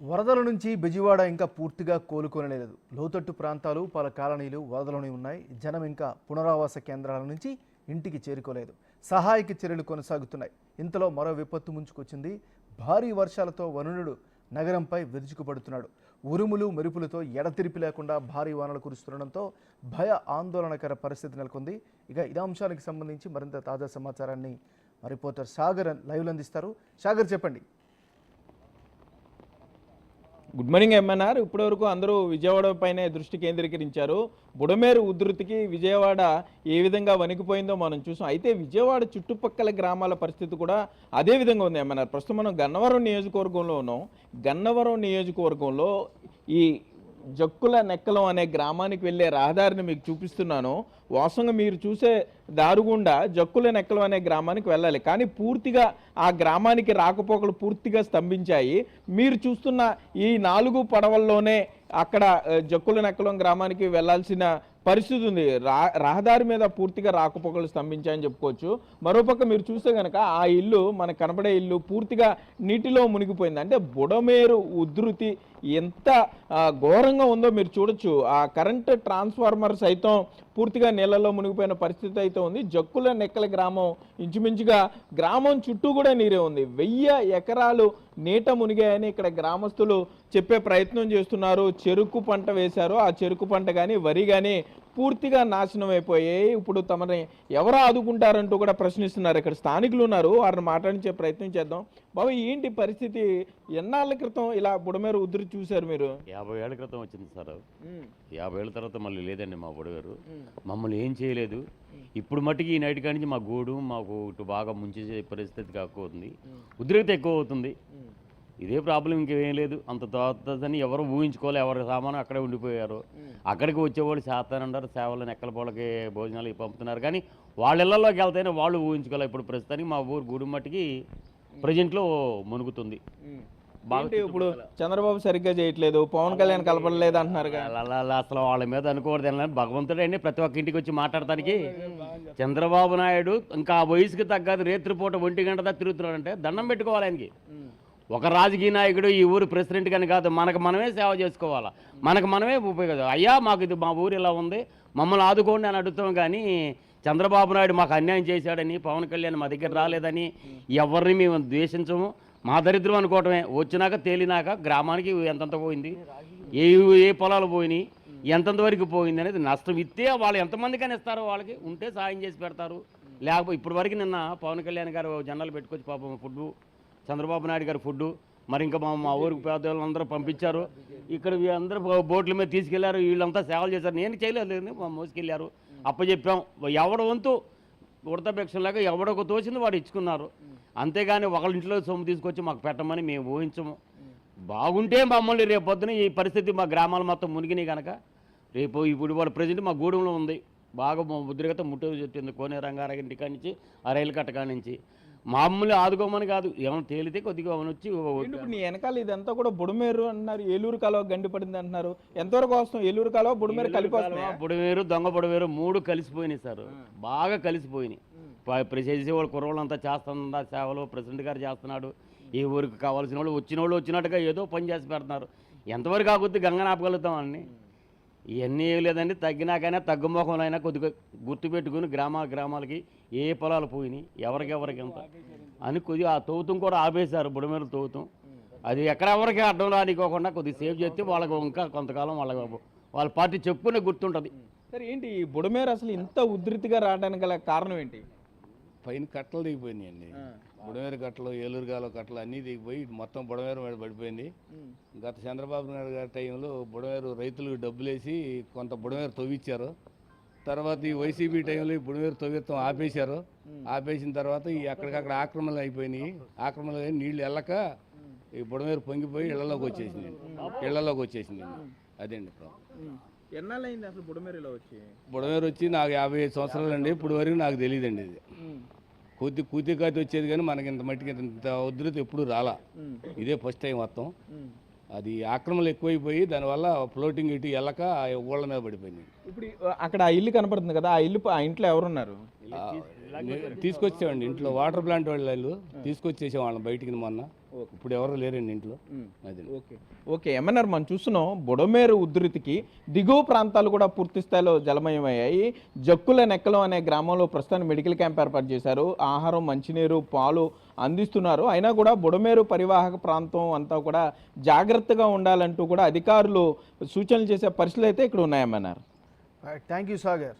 వరదల నుంచి బెజవాడ ఇంకా పూర్తిగా కోలుకోలేదు లోతట్టు ప్రాంతాలు పలు కాలనీలు వరదలోనే ఉన్నాయి. జనం ఇంకా పునరావాస కేంద్రాల నుంచి ఇంటికి చేరుకోలేదు. సహాయక చర్యలు కొనసాగుతున్నాయి. ఇంతలో మరో విపత్తు ముంచుకొచ్చింది. భారీ వర్షాలతో వరుణుడు నగరంపై విరుచుకుపడుతున్నాడు. ఉరుములు మెరుపులతో ఎడతెరిపి లేకుండా భారీ వానలు కురుస్తుండడంతో భయ ఆందోళనకర పరిస్థితి నెలకొంది. ఇక ఇదే అంశానికి సంబంధించి మరింత తాజా సమాచారాన్ని రిపోర్టర్ సాగర్ లైవ్లు అందిస్తారు. సాగర్ చెప్పండి. గుడ్ మార్నింగ్ ఎంఎన్ఆర్ ఇప్పటివరకు అందరూ విజయవాడ పైనే దృష్టి కేంద్రీకరించారు. బుడమేరు ఉధృతికి విజయవాడ ఏ విధంగా వణికిపోయిందో మనం చూసాం. అయితే విజయవాడ చుట్టుపక్కల గ్రామాల పరిస్థితి కూడా అదే విధంగా ఉంది ఎంఎన్ఆర్ ప్రస్తుతం మనం గన్నవరం నియోజకవర్గంలో ఉన్నాం. గన్నవరం నియోజకవర్గంలో ఈ జక్కుల నెక్కలం అనే గ్రామానికి వెళ్ళే రహదారిని మీకు చూపిస్తున్నాను. వాస్తవంగా మీరు చూసే దారుగుండా జక్కుల నెక్కలం అనే గ్రామానికి వెళ్ళాలి. కానీ పూర్తిగా ఆ గ్రామానికి రాకపోకలు పూర్తిగా స్తంభించాయి. మీరు చూస్తున్న ఈ నాలుగు పడవల్లోనే అక్కడ జక్కుల నెక్కలం గ్రామానికి వెళ్ళాల్సిన పరిస్థితి ఉంది. రా రహదారి మీద పూర్తిగా రాకపోకలు స్తంభించాయని చెప్పుకోవచ్చు. మరోపక్క మీరు చూస్తే కనుక ఆ ఇల్లు మనకు కనబడే ఇల్లు పూర్తిగా నీటిలో మునిగిపోయింది. అంటే బుడమేరు ఉధృతి ఎంత ఘోరంగా ఉందో మీరు చూడొచ్చు. ఆ కరెంట్ ట్రాన్స్ఫార్మర్ సైతం పూర్తిగా నీళ్ళలో మునిగిపోయిన పరిస్థితి అయితే ఉంది. జక్కుల నెక్కల గ్రామం ఇంచుమించుగా గ్రామం చుట్టూ కూడా నీరే ఉంది. వెయ్యి ఎకరాలు నీట మునిగాయని ఇక్కడ గ్రామస్తులు చెప్పే ప్రయత్నం చేస్తున్నారు. చెరుకు పంట వేశారు. ఆ చెరుకు పంట కానీ వరి కానీ పూర్తిగా నాశనం అయిపోయాయి ఇప్పుడు తమని ఎవరు ఆదుకుంటారంటూ కూడా ప్రశ్నిస్తున్నారు. ఇక్కడ స్థానికులు ఉన్నారు. వారిని మాట్లాడించే ప్రయత్నం చేద్దాం. బాబు ఏంటి పరిస్థితి? ఎన్నాళ్ళ క్రితం ఇలా బుడమేరు ఉధృతి చూశారు మీరు? యాభై ఏళ్ళ క్రితం వచ్చింది సార్. యాభై ఏళ్ళ తర్వాత మళ్ళీ లేదండి మా బుడగారు మమ్మల్ని ఏం చేయలేదు. ఇప్పుడు మట్టుకి ఈ నైట్ కానించి మా గూడు మాకు ఇటు బాగా ముంచే పరిస్థితి ఎక్కువ అవుతుంది ఉద్రిక్త ఎక్కువ అవుతుంది. ఇదే ప్రాబ్లం ఇంకేం లేదు. అంత తోతని ఎవరు ఊహించుకోలే ఎవరి సామాను అక్కడే ఉండిపోయారు. అక్కడికి వచ్చేవాళ్ళు చేస్తానంటారు సేవలు నెక్కల పోలకి భోజనాలు పంపుతున్నారు. కానీ వాళ్ళ ఇళ్ళలోకి వెళ్తేనే వాళ్ళు ఊహించుకోలే. ఇప్పుడు ప్రస్తుతానికి మా ఊరు గూడు మట్టుకి ప్రజెంట్లో మునుగుతుంది. బాగా ఏంటి ఇప్పుడు చంద్రబాబు సరిగ్గా చేయట్లేదు పవన్ కళ్యాణ్ కలపడలేదు అంటున్నారు అసలు వాళ్ళ మీద అనుకోకూడదు అని భగవంతుడు అండి ప్రతి ఒక్క ఇంటికి వచ్చి మాట్లాడటానికి. చంద్రబాబు నాయుడు ఇంకా ఆ వయసుకి తగ్గదు రేత్రిపూట ఒంటి గంట దాకా తిరుగుతున్నాడు అంటే దండం పెట్టుకోవాలి ఆయనకి. ఒక రాజకీయ నాయకుడు ఈ ఊరు ప్రెసిడెంట్ కానీ కాదు మనకు మనమే సేవ చేసుకోవాలా? మనకు మనమే ఉపయోగం అయ్యా మాకు ఇది మా ఊరు ఇలా ఉంది మమ్మల్ని ఆదుకోండి అని అడుగుతాం కానీ చంద్రబాబు నాయుడు మాకు అన్యాయం చేశాడని పవన్ కళ్యాణ్ మా దగ్గర రాలేదని ఎవరిని మేము ద్వేషించము. మా దరిద్రం అనుకోవటమే. వచ్చినాక తేలినాక గ్రామానికి ఎంతంత పోయింది? ఏ ఏ పొలాలు పోయినాయి? ఎంతంత వరకు పోయింది అనేది నష్టం ఇస్తే వాళ్ళు ఎంతమందికైనా ఇస్తారో వాళ్ళకి ఉంటే సాయం చేసి పెడతారు. లేకపోతే ఇప్పటివరకు నిన్న పవన్ కళ్యాణ్ గారు జెండాలు పెట్టుకొచ్చి పాపం ఫుడ్ చంద్రబాబు నాయుడు గారు ఫుడ్ మరి ఇంకా మా మా ఊరికి పేదవాళ్ళందరూ పంపించారు. ఇక్కడ అందరూ బోట్ల మీద తీసుకెళ్ళారు. వీళ్ళంతా సేవలు చేశారు. నేను చేయలేదు. మా మోసుకెళ్ళారు అప్పచెప్పాం ఎవడ వంతు ఉడతభిక్షలాగా ఎవడొక తోచింది వాడు ఇచ్చుకున్నారు. అంతేగాని ఒకళ్ళ ఇంట్లో సొమ్ము తీసుకొచ్చి మాకు పెట్టమని మేము ఊహించము. బాగుంటే మమ్మల్ని రేపు పొద్దున ఈ పరిస్థితి మా గ్రామాలు మొత్తం మునిగినాయి కనుక రేపు ఇప్పుడు వాళ్ళ ప్రజెంట్ మా గూడెంలో ఉంది. బాగా ఉద్రిగత ముట్టు చెప్పింది కోనే రంగారెడ్డి కానించి కాడి నుంచి ఆ రైలు కట్ట కాడి నుంచి. మామూలు ఆదుకోమని కాదు. ఏమైనా తేలితే కొద్దిగా ఏమైనా వచ్చి ఇప్పుడు నీ వెనకాల ఇదంతా కూడా బుడమేరు అంటున్నారు ఏలూరు కాలువ గండి పడింది అంటున్నారు. ఎంతవరకు వస్తాం ఏలూరు కాలువ బుడమేరు కలిపి? బుడవేరు దొంగ బుడవేరు మూడు కలిసిపోయినాయి సార్. బాగా కలిసిపోయినాయి. చేసే వాళ్ళు కుర్రోళ్ళంతా చేస్తున్నా సేవలు? ప్రెసిడెంట్ గారు చేస్తున్నాడు. ఈ ఊరికి కావాల్సిన వాళ్ళు వచ్చిన వాళ్ళు వచ్చినట్టుగా ఏదో పని చేసి పెడుతున్నారు. ఎంతవరకు ఆగుద్ది? గంగన ఆపగలుగుతాం అన్ని ఇవన్నీ ఏం లేదండి. తగ్గినాకైనా తగ్గుమోహంలో కొద్దిగా గుర్తుపెట్టుకుని గ్రామ గ్రామాలకి ఏ పొలాలు పోయినాయి ఎవరికెవరికి ఎంత అని కొద్దిగా ఆ తవ్వుతం కూడా ఆపేశారు బుడమేరు తవ్వుతం అది ఎక్కడెవరికి అడ్డం రానికోకుండా కొద్దిగా సేవ్ చేస్తే వాళ్ళకు ఇంకా కొంతకాలం వాళ్ళకి వాళ్ళ పార్టీ చెప్పుకునే గుర్తుంటుంది. సరే ఏంటి ఈ బుడమేరు అసలు ఇంత ఉధృతిగా రావడానికి గల కారణం ఏంటి? పైన కట్టలు దిగిపోయినాయండి. బుడమేరు కట్టలు ఏలూరు గాలో కట్టలు అన్నీ దిగిపోయి మొత్తం బుడమేరు మీద పడిపోయింది. గత చంద్రబాబు నాయుడు గారి టైంలో బుడమేరు రైతులకు డబ్బులేసి కొంత బుడమేరు తవ్విచ్చారు. తర్వాత ఈ వైసీపీ టైంలో ఈ బుడమేరు తవ్విత్తం ఆపేశారు. ఆపేసిన తర్వాత ఈ అక్కడికక్కడ ఆక్రమణలు అయిపోయినాయి. ఆక్రమణలు అయిన నీళ్ళు వెళ్ళక ఈ బుడమేరు పొంగిపోయి ఇళ్ళలోకి వచ్చేసింది. ఇళ్ళలోకి వచ్చేసింది. అదేండి ప్రాబ్లం. ఎన్నాళ్ళైంది అసలు బుడమేరు ఇలా వచ్చి? బుడమేరు వచ్చి నాకు యాభై ఐదు సంవత్సరాలు అండి ఇప్పుడు వరకు నాకు తెలియదండి ఇది కొద్ది కూతి కాతి వచ్చేది కానీ మనకి ఇంత మట్టికి ఇంత ఉధృతి ఎప్పుడు రాలా. ఇదే ఫస్ట్ టైం మొత్తం. అది ఆక్రమణలు ఎక్కువైపోయి దానివల్ల ఫ్లోటింగ్ ఇటు వెళ్ళక ఊళ్ళ మీద పడిపోయింది. ఇప్పుడు అక్కడ ఆ ఇల్లు కనపడుతుంది కదా ఆ ఇల్లు ఆ ఇంట్లో ఎవరున్నారు? తీసుకొచ్చామండి ఇంట్లో వాటర్ ప్లాంట్ వాళ్ళు తీసుకొచ్చేసాం వాళ్ళని బయటికి మొన్న. ఇప్పుడు ఎవరు లేరండి ఇంట్లో. అది. ఓకే. ఓకే ఏమన్నారు మనం చూస్తున్నాం. బుడమేరు ఉధృతికి దిగువ ప్రాంతాలు కూడా పూర్తి స్థాయిలో జలమయమయ్యాయి. జక్కుల నెక్కలం అనే గ్రామంలో ప్రస్తుతానికి మెడికల్ క్యాంప్ ఏర్పాటు చేశారు. ఆహారం మంచినీరు పాలు అందిస్తున్నారు. అయినా కూడా బుడమేరు పరివాహక ప్రాంతం అంతా కూడా జాగ్రత్తగా ఉండాలంటూ కూడా అధికారులు సూచనలు చేసే పరిస్థితులు అయితే ఇక్కడ ఉన్నాయన్నారు థ్యాంక్ యూ సాగర్